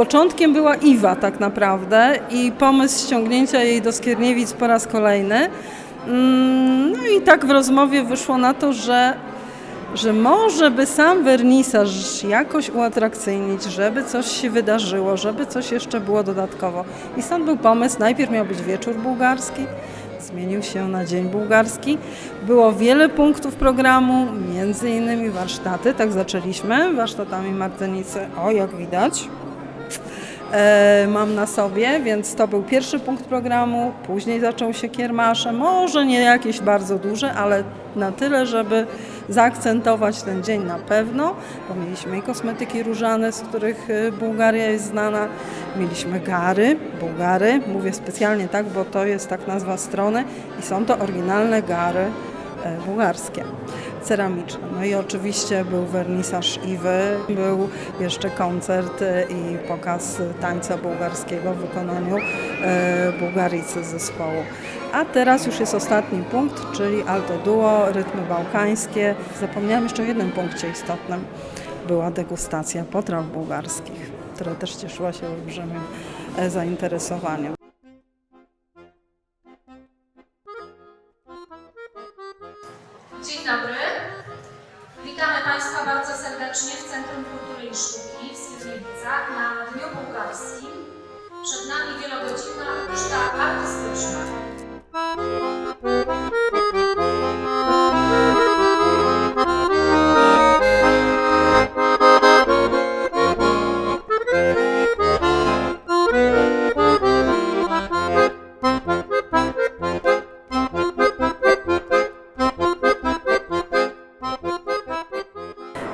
Początkiem była Iwa tak naprawdę i pomysł ściągnięcia jej do Skierniewic po raz kolejny. Mm, No i tak w rozmowie wyszło na to, że, że może by sam wernisaż jakoś uatrakcyjnić, żeby coś się wydarzyło, żeby coś jeszcze było dodatkowo. I stąd był pomysł, najpierw miał być wieczór bułgarski, zmienił się na Dzień Bułgarski. Było wiele punktów programu, między innymi warsztaty, tak zaczęliśmy, warsztatami Martenicy, o jak widać e, mam na sobie, więc to był pierwszy punkt programu. Później zaczął się kiermasze, może nie jakieś bardzo duże, ale na tyle, żeby zaakcentować ten dzień na pewno, bo mieliśmy i kosmetyki różane, z których e, Bułgaria jest znana, mieliśmy gary, Bułgary, mówię specjalnie tak, bo to jest tak nazwa strony i są to oryginalne gary bułgarskie, ceramiczne. No i oczywiście był wernisaż Iwy, był jeszcze koncert e, i pokaz tańca bułgarskiego w wykonaniu e, Bułgaricy zespołu. A teraz już jest ostatni punkt, czyli alto duo, rytmy bałkańskie. Zapomniałam jeszcze o jednym punkcie istotnym. Była degustacja potraw bułgarskich, która też cieszyła się olbrzymim e, zainteresowaniem. Dzień dobry. Witamy Państwa bardzo serdecznie w Centrum Kultury i Sztuki w Skierniewicach na Dniu Bułgarskim. Przed nami wielogodzinna uczta artystyczna.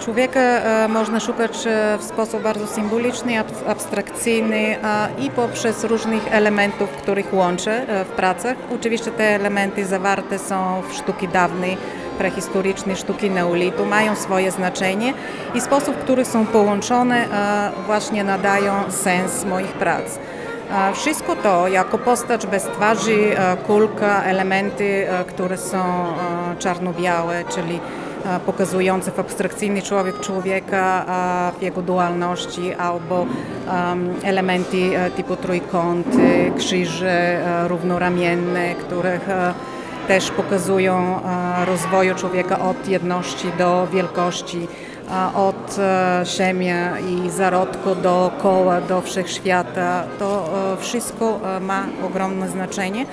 Człowieka e, można szukać e, w sposób bardzo symboliczny, ab- abstrakcyjny i poprzez różnych elementów, których łączy e, w pracach. Oczywiście te elementy zawarte są w sztuki dawnej, prehistorycznej, sztuki neolitu, mają swoje znaczenie i sposób, w który są połączone właśnie nadają sens moich prac. Wszystko to jako postać bez twarzy, e, kulka, elementy, e, które są e, czarno-białe, czyli pokazujące w abstrakcyjny człowiek człowieka w jego dualności albo em, elementy typu trójkąty, krzyże równoramienne, których też pokazują rozwoju człowieka od jedności do wielkości, od e, ziemia i zarodku do koła, do wszechświata. To e, wszystko e, ma ogromne znaczenie,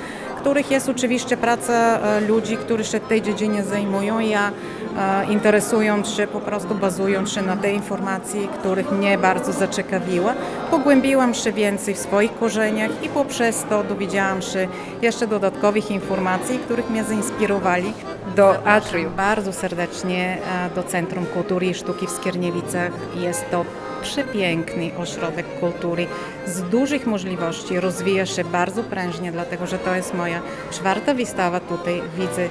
których jest oczywiście praca e, ludzi, którzy się tej dziedzinie zajmują. Ja e, interesując się, po prostu bazując się na tej informacji, których mnie bardzo zaciekawiła, pogłębiłam się więcej w swoich korzeniach i poprzez to dowiedziałam się jeszcze dodatkowych informacji, których mnie zainspirowali do Atrium. Bardzo serdecznie e, do Centrum Kultury i Sztuki w Skierniewicach. Jest to przepiękny ośrodek kultury z dużych możliwości. Rozwija się bardzo prężnie, dlatego że to jest moja czwarta wystawa tutaj. Widzę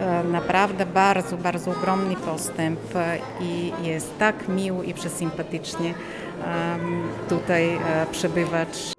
e, naprawdę bardzo, bardzo ogromny postęp e, i jest tak miło i przesympatycznie tutaj e, przebywać